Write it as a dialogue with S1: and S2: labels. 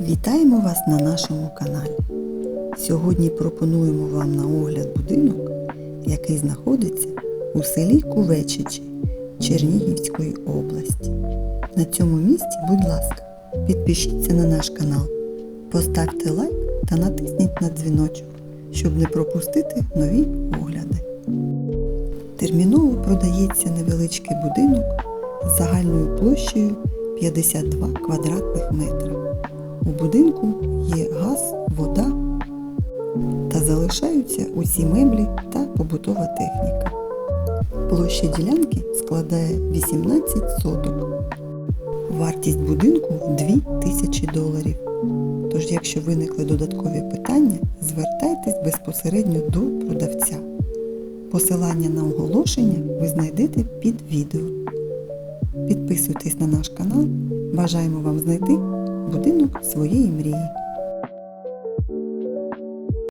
S1: Вітаємо вас на нашому каналі. Сьогодні пропонуємо вам на огляд будинок, який знаходиться у селі Кувечичі Чернігівської області. На цьому місці, будь ласка, підпишіться на наш канал, поставте лайк та натисніть на дзвіночок, щоб не пропустити нові огляди. Терміново продається невеличкий будинок з загальною площею 52 квадратних метри. У будинку є газ, вода та залишаються усі меблі та побутова техніка. Площа ділянки складає 18 соток. Вартість будинку 2 тисячі доларів. Тож, якщо виникли додаткові питання, звертайтесь безпосередньо до продавця. Посилання на оголошення ви знайдете під відео. Підписуйтесь на наш канал. Бажаємо вам знайти будинок своєї мрії.